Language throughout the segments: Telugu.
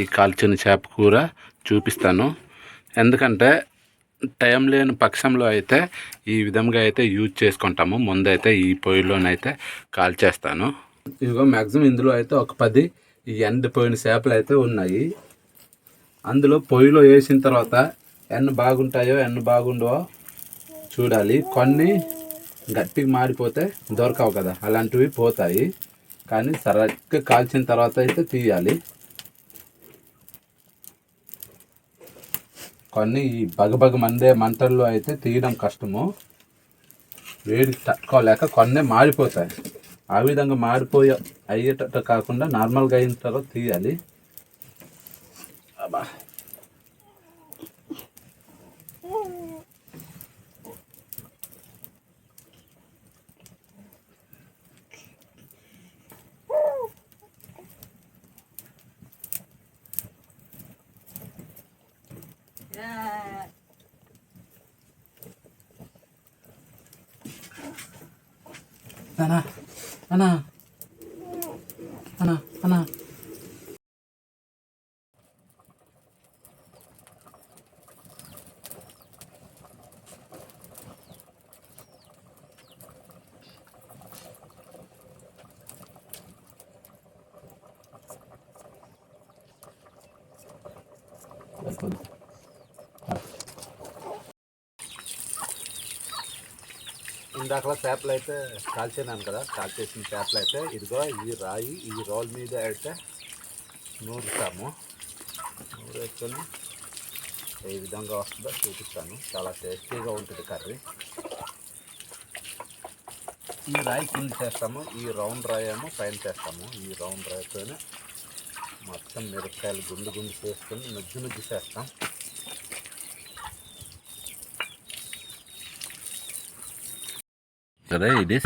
ఈ కాల్చిన చేప కూర చూపిస్తాను. ఎందుకంటే టైం లేని పక్షంలో అయితే ఈ విధంగా అయితే యూజ్ చేసుకుంటాము. ముందైతే ఈ పొయ్యిలోనైతే కాల్చేస్తాను. ఇదిగో మ్యాక్సిమం ఇందులో అయితే ఒక పది ఈ ఎండిపోయిన చేపలు అయితే ఉన్నాయి. అందులో పొయ్యిలో వేసిన తర్వాత ఎన్ని బాగుంటాయో ఎన్ని బాగుండవో చూడాలి. కొన్ని గట్టిగా మారిపోతే దొరకవు కదా అలాంటివి పోతాయి. కానీ సరిగ్గా కాల్చిన తర్వాత అయితే తీయాలి. కొన్ని ఈ బగబగ మందే మంటల్లో అయితే తీయడం కష్టము. వేడి తట్టుకోలేక కొన్ని మారిపోతాయి. ఆ విధంగా మారిపోయే అయ్యేటట్టు కాకుండా నార్మల్గా అయిన తర్వాత తీయాలి. అబ్బా. Anna. Anna. Anna. Anna. That's good. ఇందాకలా చేపలు అయితే కాల్చేనాను కదా కాల్చేసిన చేపలు అయితే ఇదిగో ఈ రాయి ఈ రోల్ మీద అయితే నూరుతాము. నూరేసుకొని ఏ విధంగా వస్తుందో చూపిస్తాను. చాలా టేస్టీగా ఉంటుంది కర్రీ. ఈ రాయి కింద చేస్తాము ఈ రౌండ్ రాయి ఏమో పైన చేస్తాము. ఈ రౌండ్ రాయితోనే మొత్తం మిరపకాయలు గుండు గుండు చేసుకొని నుజ్జు నుజ్జు చేస్తాం. కదా ఇది?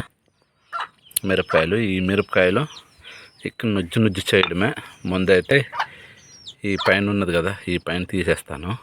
మిరపకాయలు ఈ మిరపకాయలు ఇక్కడ నుజ్జు నుజ్జు చేయడమే. ముందైతే ఈ పైన ఉన్నది కదా ఈ పైన తీసేస్తాను.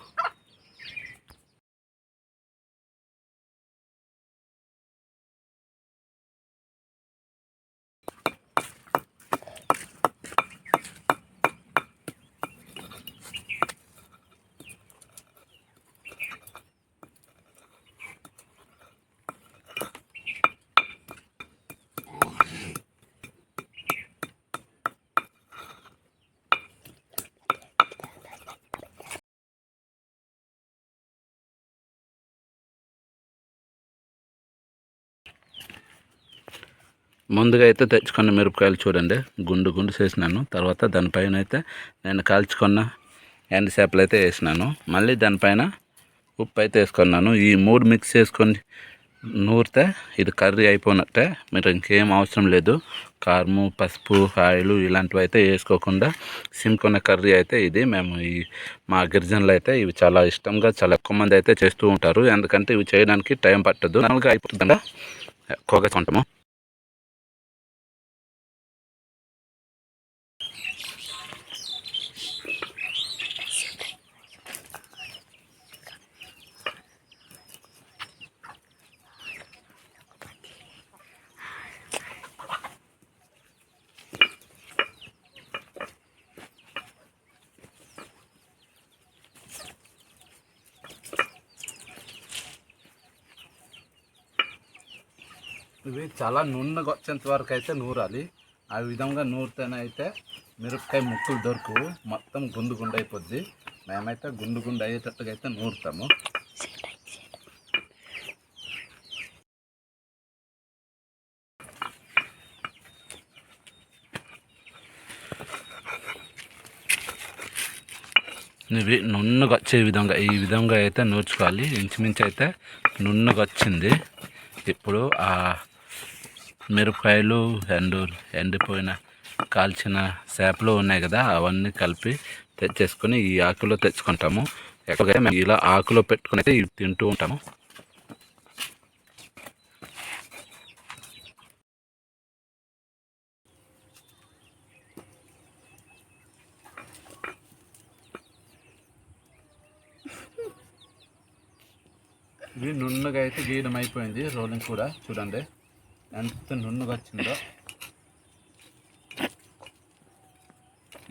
ముందుగా అయితే తెచ్చుకున్న మిరపకాయలు చూడండి. గుండు గుండు చేసినాను. తర్వాత దానిపైన అయితే నేను కాల్చుకున్న ఎండు చేపలు అయితే వేసినాను. మళ్ళీ దానిపైన ఉప్పు అయితే వేసుకున్నాను. ఈ మూడు మిక్స్ చేసుకొని నూరితే ఇది కర్రీ అయిపోయినట్టే. మీరు ఇంకేం అవసరం లేదు. కారము పసుపు ఆయిల్ ఇలాంటివి అయితే వేసుకోకుండా సింపుల్ కర్రీ అయితే ఇది. మేము ఈ మా గిరిజనులు అయితే ఇవి చాలా ఇష్టంగా చాలా ఎక్కువ మంది అయితే చేస్తూ ఉంటారు. ఎందుకంటే ఇవి చేయడానికి టైం పట్టదు. నాలుగు అయిపోతుందా? ఎక్కువగా కొంటాము. ఇవి చాలా నున్నగా వచ్చేంత వరకు అయితే నూరాలి. ఆ విధంగా నూరితేనే అయితే మిరపకాయ ముక్కలు దొరకవు మొత్తం గుండు గుండు అయిపోద్ది. మేమైతే గుండు గుండు అయ్యేటట్టుగా అయితే నూరుతాము. ఇవి నున్నగా వచ్చే విధంగా ఈ విధంగా అయితే నూర్చుకోవాలి. ఇంచుమించు అయితే నున్నగా వచ్చింది. ఇప్పుడు ఆ మిరపకాయలు ఎండు ఎండిపోయిన కాల్చిన చేపలు ఉన్నాయి కదా అవన్నీ కలిపి తెచ్చేసుకొని ఈ ఆకులో తెచ్చుకుంటాము. ఎక్కడికైతే మేము ఇలా ఆకులో పెట్టుకుని అయితే తింటూ ఉంటాము. ఇది నున్నగా అయితే గీయడం అయిపోయింది రోలింగ్ కూడా చూడండి. ఎంత నున్నుగా వచ్చిందో.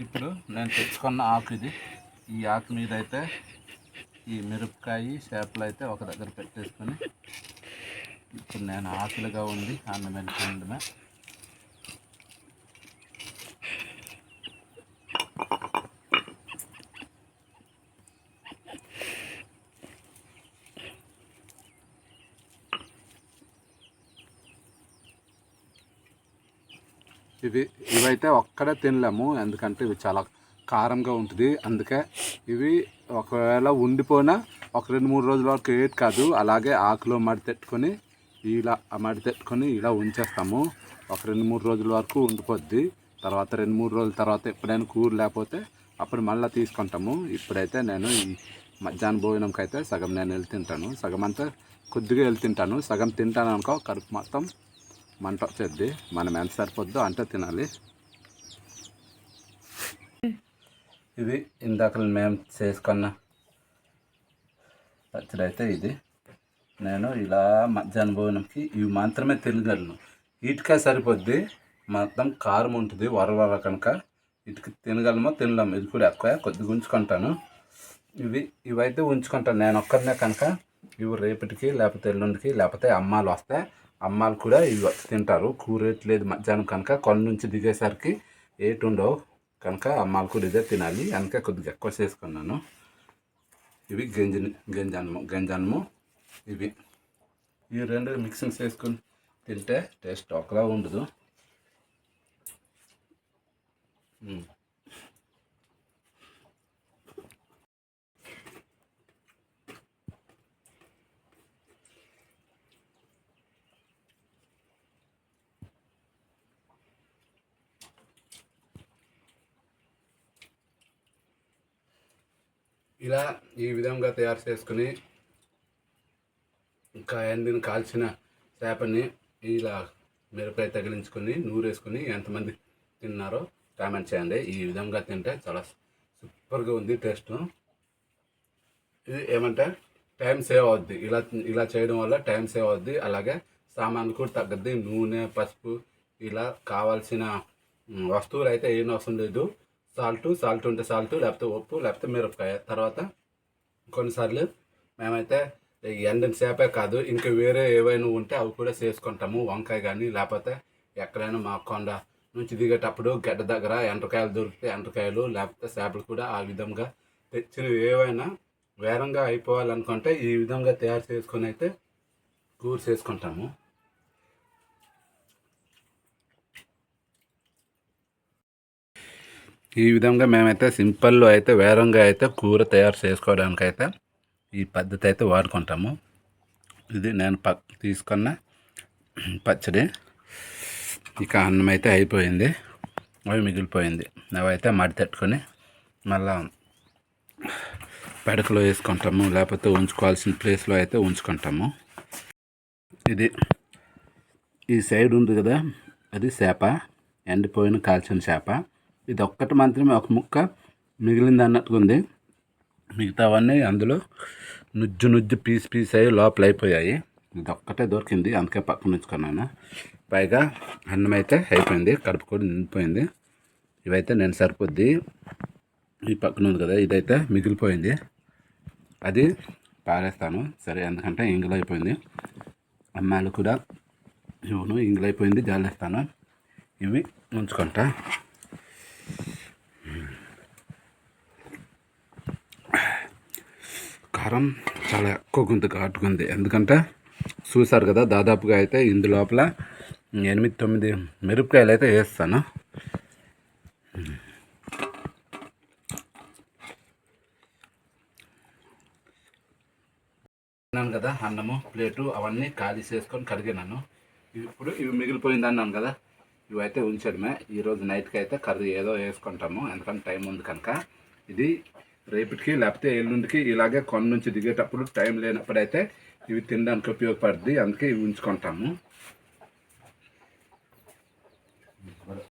ఇప్పుడు నేను తెచ్చుకున్న ఆకు ఇది. ఈ ఆకు మీద అయితే ఈ మిరపకాయ చేపలు అయితే ఒక దగ్గర పెట్టేసుకొని ఇప్పుడు నేను ఆకులుగా ఉంది అన్నం వెళ్ళిపోయిందమే ఇవి ఇవైతే ఒక్కడే తినలేము. ఎందుకంటే ఇవి చాలా కారంగా ఉంటుంది. అందుకే ఇవి ఒకవేళ ఉండిపోయినా ఒక రెండు మూడు రోజుల వరకు ఏది కాదు. అలాగే ఆకులో మడి తెట్టుకొని ఇలా మడితెట్టుకొని తెట్టుకొని ఇలా ఉంచేస్తాము. ఒక రెండు మూడు రోజుల వరకు ఉండిపోద్ది. తర్వాత రెండు మూడు రోజుల తర్వాత ఎప్పుడైనా కూర లేకపోతే అప్పుడు మళ్ళీ తీసుకుంటాము. ఇప్పుడైతే నేను ఈ మధ్యాహ్నం భోజనంకి అయితే సగం నేను వెళ్తుంటాను సగం అంతా కొద్దిగా వెళ్తుంటాను సగం తింటాను అనుకో కడుపు మొత్తం మంట వచ్చేది మనం ఎంత సరిపోద్దో అంతే తినాలి. ఇది ఇందాక మేము చేసుకున్న పచ్చడి అయితే ఇది. నేను ఇలా మధ్యాహ్నం భోజనంకి ఇవి మాత్రమే తినగలను. ఇటుక సరిపోద్ది. మొత్తం కారం ఉంటుంది వర కనుక. ఇటుక తినగలమో తినలేము ఇది కూడా ఎక్కువ కొద్దిగా ఉంచుకుంటాను. ఇవి ఇవైతే ఉంచుకుంటాను. నేను ఒక్కరినే కనుక ఇవి రేపటికి లేకపోతే ఎల్లుండికి లేకపోతే అమ్మాలు వస్తే అమ్మాలు కూడా ఇవి వచ్చి తింటారు కూరేట్లేదు మధ్యాహ్నం కనుక కొండ నుంచి దిగేసరికి ఏటు ఉండవు. కనుక అమ్మాలు కూడా ఇదే తినాలి. అందుకే కొద్దిగా ఎక్కువ చేసుకున్నాను. ఇవి గంజి గంజన్నము గంజన్నము ఇవి. ఈ రెండు మిక్సింగ్ చేసుకుని తింటే టేస్ట్ ఒకలా ఉండదు. ఇలా ఈ విధంగా తయారు చేసుకుని ఇంకా ఎండిన కాల్చిన చేపని ఇలా మిరపకాయ తగిలించుకొని నూరేసుకొని ఎంతమంది తిన్నారో కామెంట్ చేయండి. ఈ విధంగా తింటే చాలా సూపర్గా ఉంది టేస్ట్. ఇది ఏమంటే టైం సేవ్ అవుద్ది. ఇలా ఇలా చేయడం వల్ల టైం సేవ్ అవుద్ది. అలాగే సామాన్లు కూడా తగ్గద్ది. నూనె పసుపు ఇలా కావాల్సిన వస్తువులు అయితే ఏం అవసరం లేదు. సాల్ట్ సాల్ట్ ఉంటే సాల్ట్ లేకపోతే ఉప్పు లేకపోతే మిరపకాయ. తర్వాత కొన్నిసార్లు మేమైతే ఎండని చేపే కాదు ఇంకా వేరే ఏవైనా ఉంటే అవి కూడా చేసుకుంటాము వంకాయ కానీ లేకపోతే ఎక్కడైనా మా కొండ నుంచి దిగేటప్పుడు గడ్డ దగ్గర ఎండ్రకాయలు దొరికితే ఎండ్రకాయలు లేకపోతే చేపలు కూడా ఆ విధంగా తెచ్చినవి ఏవైనా వేరంగా అయిపోవాలనుకుంటే ఈ విధంగా తయారు చేసుకొని అయితే కూర చేసుకుంటాము. ఈ విధంగా మేమైతే సింపుల్లో అయితే వేరంగా అయితే కూర తయారు చేసుకోవడానికి అయితే ఈ పద్ధతి అయితే వాడుకుంటాము. ఇది నేను పక్ తీసుకున్న పచ్చడి. ఇక అన్నం అయితే అయిపోయింది. అవి మిగిలిపోయింది. అవైతే మడి తట్టుకొని మళ్ళా పెడకలో వేసుకుంటాము. లేకపోతే ఉంచుకోవాల్సిన ప్లేస్లో అయితే ఉంచుకుంటాము. ఇది ఈ సైడ్ ఉంది కదా? అది చేప. ఎండిపోయిన కాల్చిన చేప. ఇది ఒక్కటి మాత్రమే ఒక ముక్క మిగిలింది అన్నట్టుగా ఉంది మిగతావన్నీ అందులో నుజ్జు నుజ్జు పీస్ పీస్ అయ్యి లోపల అయిపోయాయి ఇది ఒక్కటే దొరికింది అందుకే పక్కన ఉంచుకున్నాను. పైగా అన్నం అయితే అయిపోయింది కడుపు కూడా నిండిపోయింది. ఇవైతే నేను సరిపోద్ది. ఈ పక్కన ఉంది కదా ఇదైతే మిగిలిపోయింది. అది పారేస్తాను. సరే ఎందుకంటే ఇంగులు అయిపోయింది. అమ్మాయిలు కూడా ఇవ్వను ఇంగులు అయిపోయింది జాలేస్తాను. ఇవి ఉంచుకుంటా. కారం చాలా ఎక్కువ ఉంది ఘాటుగా ఉంది ఎందుకంటే చూసారు కదా దాదాపుగా అయితే ఇందు లోపల ఎనిమిది తొమ్మిది మిరపకాయలు అయితే వేస్తాను. అన్నాను కదా అన్నము ప్లేటు అవన్నీ ఖాళీ చేసుకొని కడిగినాను ఇప్పుడు ఇవి మిగిలిపోయింది అన్నాను కదా ఇవైతే ఉంచడమే. ఈరోజు నైట్కి అయితే కర్రీ ఏదో వేసుకుంటాము. ఎందుకంటే టైం ఉంది కనుక. ఇది రేపటికి లేకపోతే ఎల్లుండికి ఇలాగే కొండ నుంచి దిగేటప్పుడు టైం లేనప్పుడైతే ఇవి తినడానికి ఉపయోగపడుద్ది. అందుకే ఇవి ఉంచుకుంటాము.